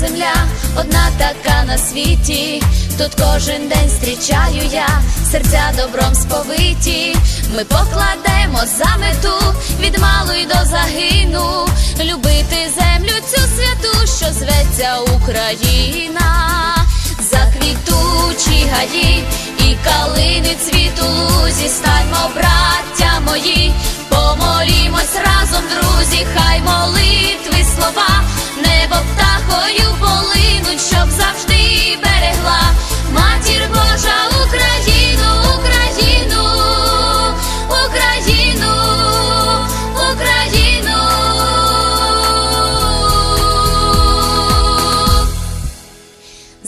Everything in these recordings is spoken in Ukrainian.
Земля, одна така на світі. Тут кожен день зустрічаю я, серця добром сповиті. Ми покладемо за мету від малої до загину, любити землю цю святу, що зветься Україна, заквітучі гаї і калини цвіту лузі, станьмо, браття мої,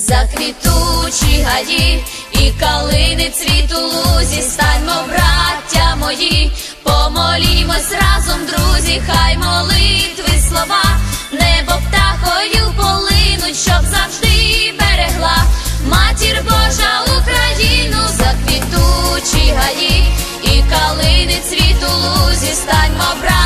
Заквітучі гаї і калини цвіту лузі, станьмо, браття мої, помолімось разом, друзі, хай молитви слова, небо птахою полинуть, щоб завжди берегла матір Божа Україну, заквітучі гаї і калини цвіту лузі, станьмо, браття